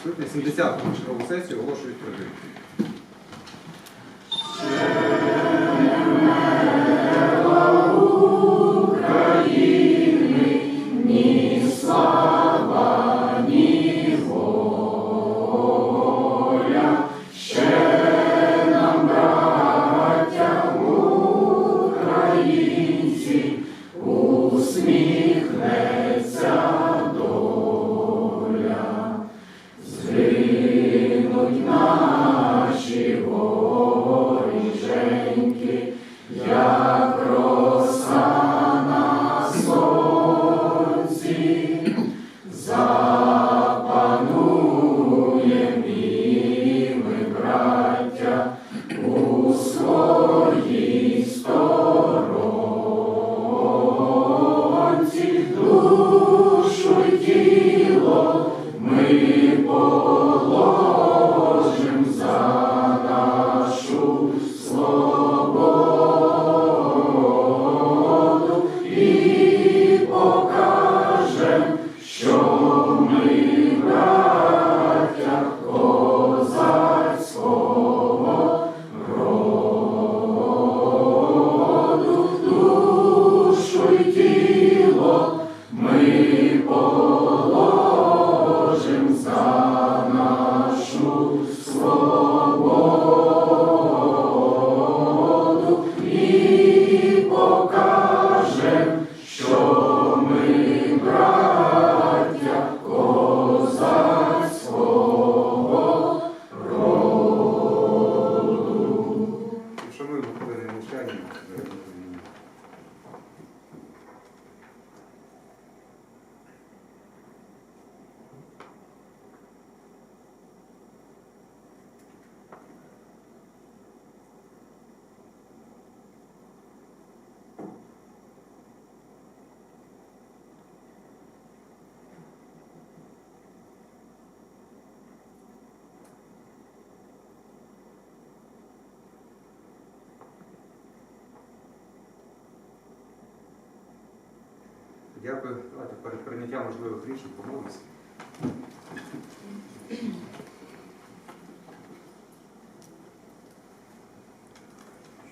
скликання 70-ту чергову сесію оголошують відкритою. Дякую. Давайте перед прийняттям можливих рішень помолимося.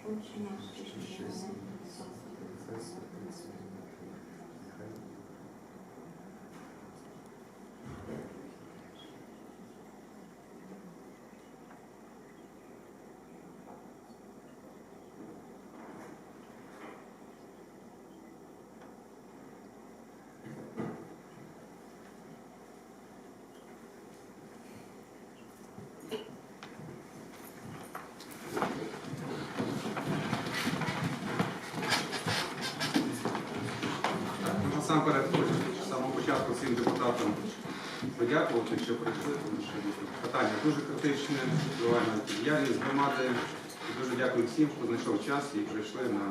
Отче наш, що ж на небі, Так, ну, Насамперед хочу з самого початку всім депутатам подякувати, що прийшли, тому що питання дуже критичне, впливає на діяльність громади. І Дуже дякую всім, хто знайшов час і прийшли на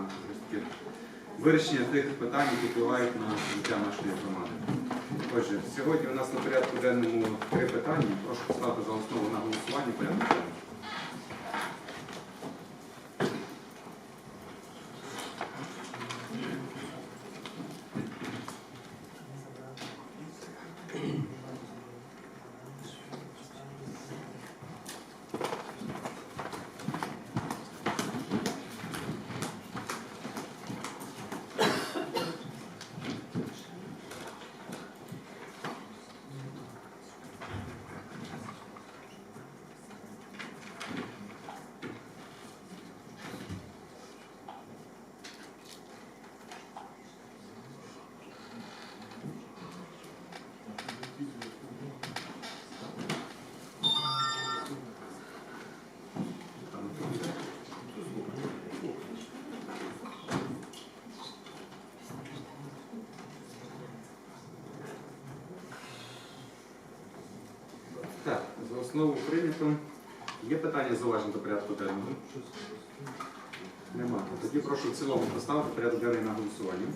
вирішення тих питань, які впливають на життя нашої громади. Отже, сьогодні у нас на порядку денному три питання. Прошу поставити за основу на голосування порядку. Так, за основу прийнято. Є питання зауважень до порядку денного? Нема. Тоді прошу в цілому поставити порядок денний на голосування.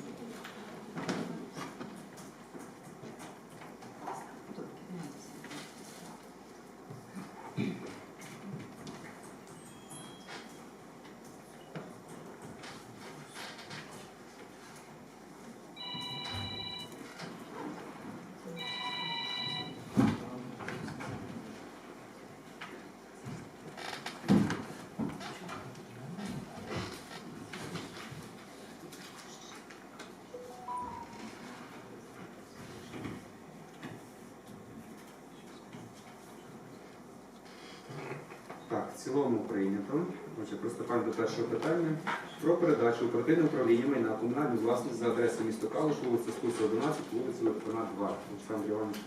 Цілому прийнято. Отже, приступаємо до першого питання. Про передачу оперативного управління майна комунальну власність за адресою місто Калуш, вулиця Стуса 11, вулиця Литвина 2. Олександр Іванович.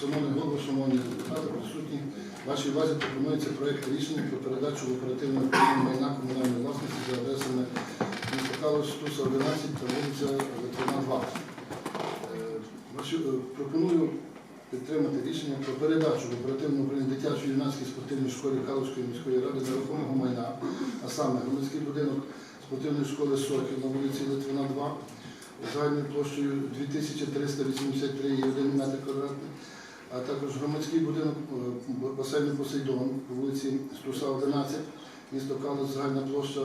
Шановний голово, шановні депутати, присутні, вашій увазі пропонується проєкт рішення про передачу в оперативне управління майна комунальної власності за адресами міста Калуш, Стуса 11 та вулиця Литвина 2. Е, Пропоную підтримати рішення про передачу в оперативне управління дитячої юнацькій спортивній школі Калуської міської ради нерухомого майна, а саме громадський будинок спортивної школи Сокіл на вулиці Литвина 2 загальною площею 2383,1 метр квадратний, а також громадський будинок е, басейну Посейдон по вулиці Стуса 11, місто Калус, загальна площа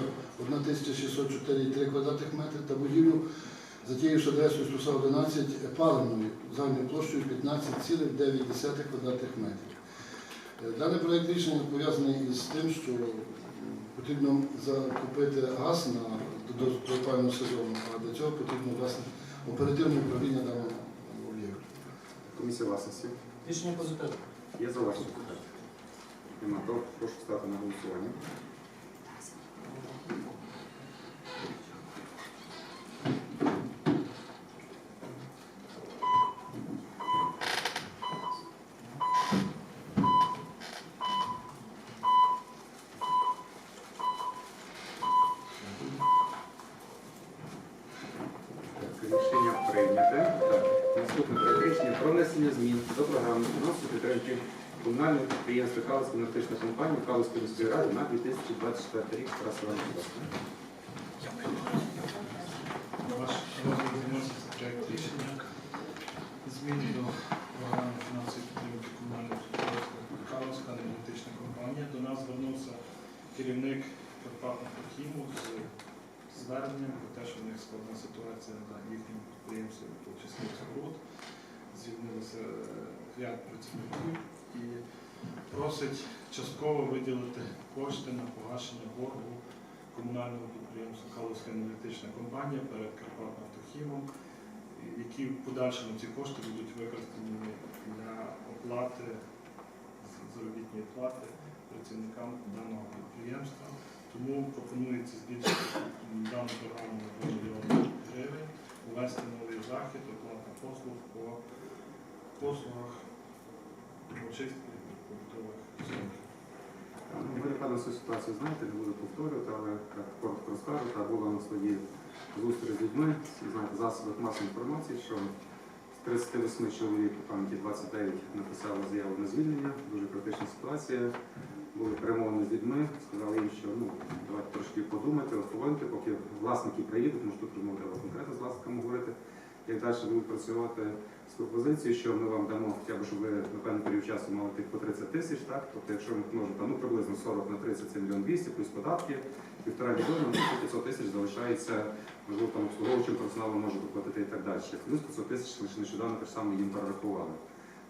1604,3 квадратних метри та будівлю за тією ж адресою Стуса 11 паливною загальною площею 15,9 квадратних метрів. Е, Даний проект рішення пов'язаний із тим, що потрібно закупити газ на до сезону, а для цього потрібно власне оперативне управління даного об'єкту. Комісія власності. Рішення позитивне. Є зауваження? Нема. То прошу стати на голосування. Так, Рішення прийняте. Наступне практичне пронесення змін до програми фінансової підтримки комунального підприємства Калицька енергетична компанія Калицької міської ради на 2024 рік. Тарас Іванович, будь ласка. Ваш розгляд виноситься проект рішення зміни до програми фінансової підтримки комунального підприємства Карловська енергетична компанія. До нас звернувся керівник Карпатного Хіму з зверненням про те, що в них складна ситуація на їхньому підприємстві по числі споруд. Звільнилося е, ряд працівників і просить частково виділити кошти на погашення боргу комунального підприємства Калузька енергетична компанія перед Карпатнафтохімом, які в подальшому ці кошти будуть використані для оплати заробітної плати працівникам даного підприємства. Тому пропонується збільшити дану програму на 2 мільйони гривень, ввести новий захід, оплата послуг по послугах очистки побутових відходів. Ну, Ви, напевно, цю ситуацію знаєте, не буду повторювати, але коротко розкажу. Та була на своїй зустріч з людьми, знаєте, засобах масової інформації, що з 38 чоловік у пам'яті 29 написали заяву на звільнення, дуже критична ситуація. Були перемовини з людьми, сказали їм, що ну, давайте трошки подумайте, охолоньте, поки власники приїдуть, тому що тут розмова треба конкретно з власниками говорити, як далі будуть працювати з пропозицією, що ми вам дамо, хоча б, щоб ви на певний період часу мали тих по 30 тисяч, так? Тобто, якщо ми множимо ну, приблизно 40 на 30 це мільйон 200, плюс податки, півтора мільйона, ну, 500 тисяч залишається, можливо, там обслуговуючим персоналом може доплатити і так далі. Плюс 500 тисяч лише нещодавно так само їм перерахували.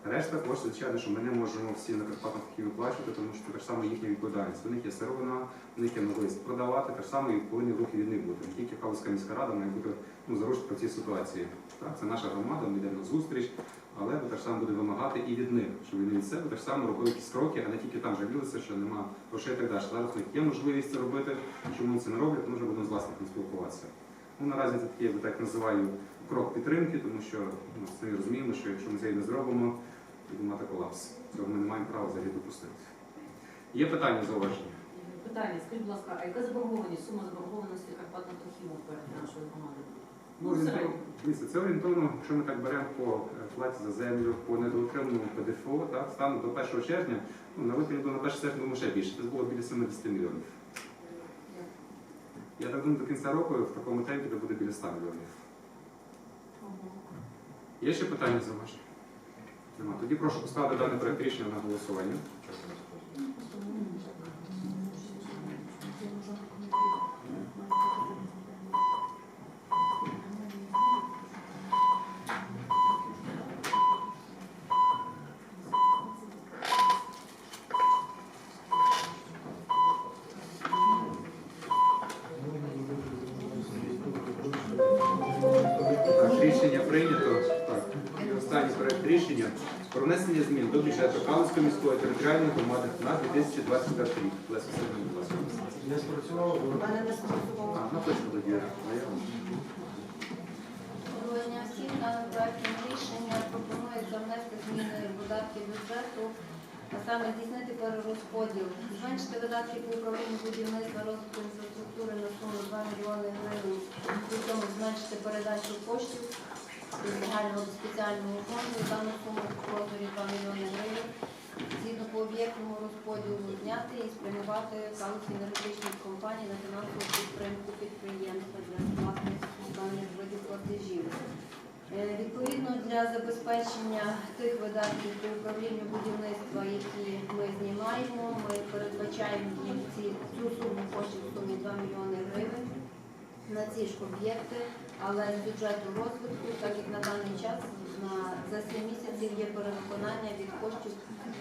Решта коштів, звичайно, що ми не можемо всі на Карпатах такі виплачувати, тому що так само їхня відповідальність. У них є сировина, у них є можливість продавати, так само і повинні в руки від них бути. Не тільки Калузька міська рада має бути ну, заручити про ці ситуації. Так, це наша громада, ми йдемо на зустріч, але ми так само буде вимагати і від них, щоб вони від себе так само робили якісь кроки, а не тільки там жалілися, що нема грошей і так далі. Зараз у них є можливість це робити. Чому вони це не роблять, ми вже будемо з власниками спілкуватися. Ну, наразі це такий, я би так називаю, крок підтримки, тому що ну, самі розуміємо, що якщо ми це і не зробимо, буде мати колапс. Цього ми не маємо права взагалі допустити. Є питання зауваження? Питання, скажіть, будь ласка, а яка заборгованість, сума заборгованості Карпатного Трохіму перед нашою громадою? Ну, Ну, орієнтовно, дивіться, це орієнтовно, якщо ми так беремо по е, платі за землю, по недоотриманому ПДФО, так, станом до 1 червня, ну, на виході на 1 серпня думаю, ще більше, це було біля 70 мільйонів. Я так думаю, до кінця року в такому темпі це буде біля 100 мільйонів. Є ще питання за Нема. Тоді прошу поставити даний проект рішення на голосування. Змін до бюджету Калицької міської територіальної громади на 2025 рік. Леся Васильівна, будь ласка. Не спрацювало, У мене не спрацювало. А, тоді. Доброго дня всім. Даним проектом рішення пропонується внести зміни в видатки бюджету, а саме здійснити перерозподіл, зменшити видатки по управлінню будівництва розвитку інфраструктури на суму 2 мільйони гривень, при цьому зменшити передачу коштів з загального спеціального фонду, дану суму в розмірі 2 мільйони гривень. Згідно по об'єктному розподілу зняти і спрямувати калуці енергетичних компаній на фінансову підтримку підприємства для сплати даних видів платежів. Е, Відповідно для забезпечення тих видатків по управлінню будівництва, які ми знімаємо, ми передбачаємо цю суму коштів в сумі 2 мільйони гривень на ці ж об'єкти, але з бюджету розвитку, так як на даний час на за 7 місяців є перевиконання від коштів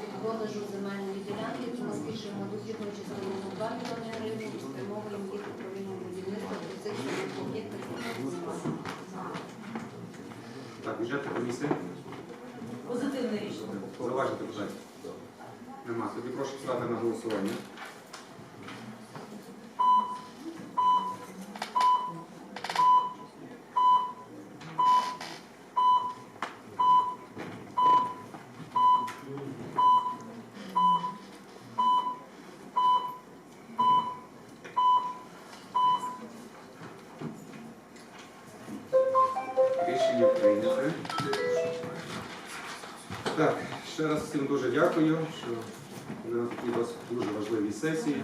від продажу земельної ділянки, тому збільшуємо дохідну частину на 2 мільйони гривень і спрямовуємо їх управління будівництва по цих об'єктах. Так, бюджетна комісія. Позитивне рішення. Зауважити питання? Нема. Тоді прошу ставити на голосування. Всім дуже дякую, що були на такій вас дуже важливій сесії.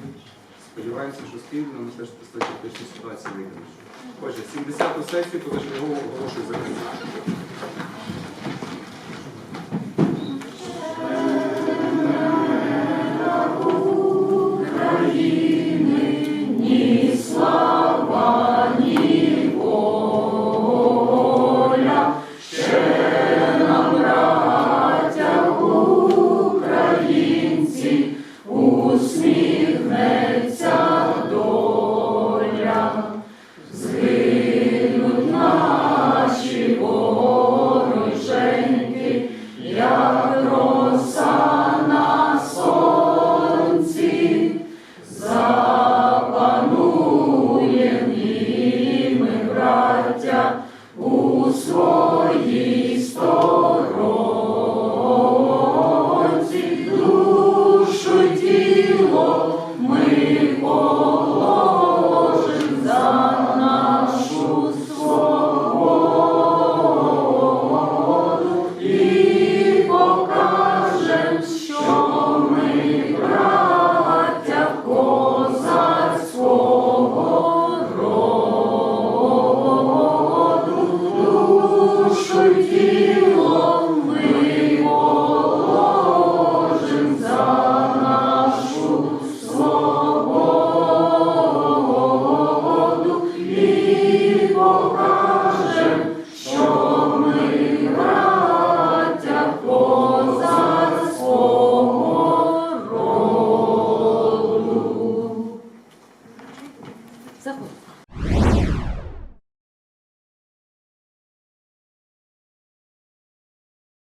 Сподіваємося, що спільно ми теж з цієї критичної ситуації вийдемо. Отже, 70-ту сесію позачергово оголошую закритою.